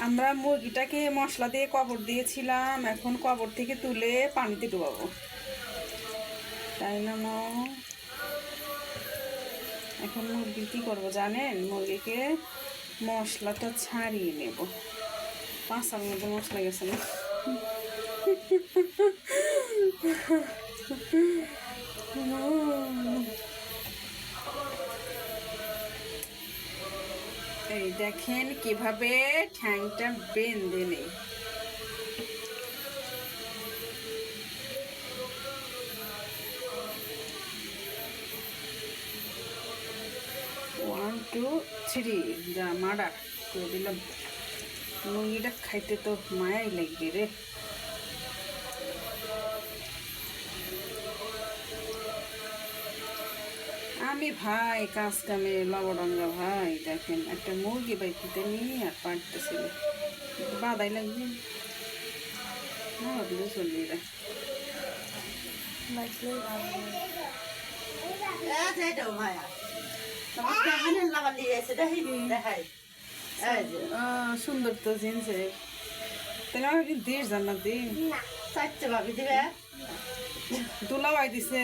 আমরা মুরগিটাকে মশলা দিয়ে কবর দিয়েছিলাম, এখন কবর থেকে তুলে পানিতে ডুবাবো। তাই না? এখন মুরগি কী করব জানেন? মুরগিকে মশলাটা ছাড়িয়ে নেব। পাঁচার মধ্যে মশলা গেছে না? এই দেখেন কীভাবে ঠ্যাংটা বেঁধে নেই। ওয়ান টু থ্রি যা মারা করে দিলাম। মুরগিটা খাইতে তো মায়াই লাগবে রে। আমি ভাই কাজ কামে লবডঙ্গা ভাই দেখেন একটা মুরগি বাইতে নিয়ে আর পারতেছিল বাদাই লাগবে না দিলে চলবে রে আহ, সুন্দর তো জিনছে তাহলে আমার কি দিস জান্নাত দি দুলা বাই দিছে